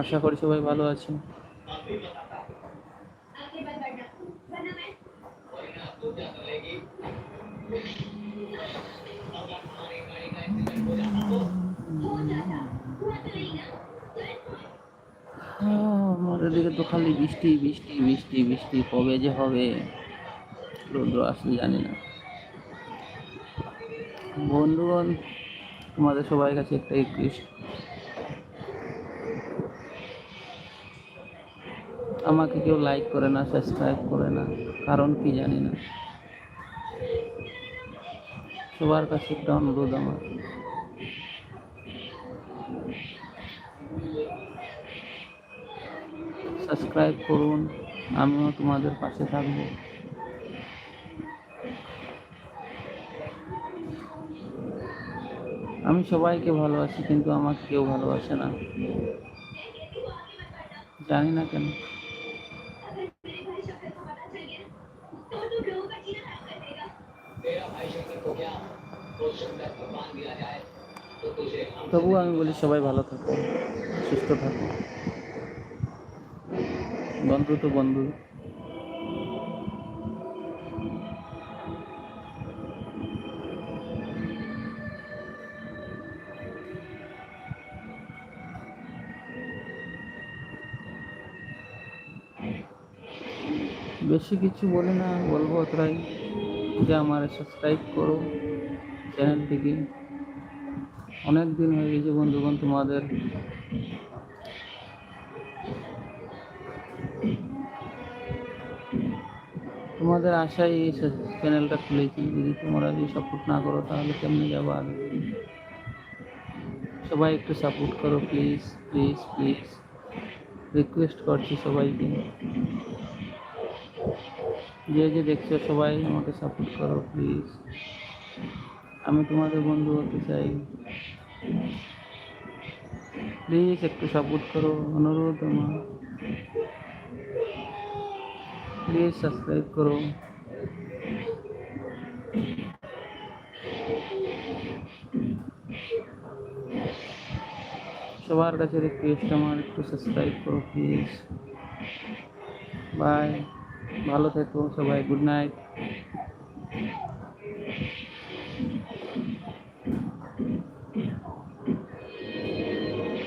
আশা করি সবাই ভালো আছেন। আমাদের দিকে তো খালি বৃষ্টি বৃষ্টি বৃষ্টি বৃষ্টি। কবে যে হবে, রৌদ্র আসলে জানি না। বন্ধুগণ, তোমাদের সবার কাছে একটা রিকোয়েস্ট আমাকে কেউ লাইক করে না সাবস্ক্রাইব করে না, কারণ কি জানি না। সবার কাছে একটা অনুরোধ আমার। সাবস্ক্রাইব করুন, আমিও তোমাদের পাশে থাকব। আমি সবাইকে ভালোবাসি, কিন্তু আমাকে কেউ ভালোবাসে না। জানি না কেন। তবুও আমি বলি সবাই ভালো থাকো, সুস্থ থাকো। বন্ধু তো বন্ধু। বেশি কিছু বলি না, বলব ওতরাই। যে আমার সাবস্ক্রাইব করো চ্যানেলটিকে অনেক দিন হয়ে গেছে বন্ধুগণ তোমাদের। তোমাদের আশায় এই চ্যানেলটা খুলেছি। যদি তোমরা যদি সাপোর্ট না করো, তাহলে কেমনে যাব আগে? সবাই একটু সাপোর্ট করো প্লিজ প্লিজ প্লিজ রিকোয়েস্ট করছি সবাইকে। যে যে দেখছ সবাই আমাকে সাপোর্ট করো প্লিজ আমি তোমাদের বন্ধু হতে চাই। প্লিজ একটু সাপোর্ট করো, অনুরোধ আমার। প্লিজ সাবস্ক্রাইব করো। সবার কাছে রিকোয়েস্ট আমার, একটু সাবস্ক্রাইব করো প্লিজ বাই भलो थे सबा गुड नाइट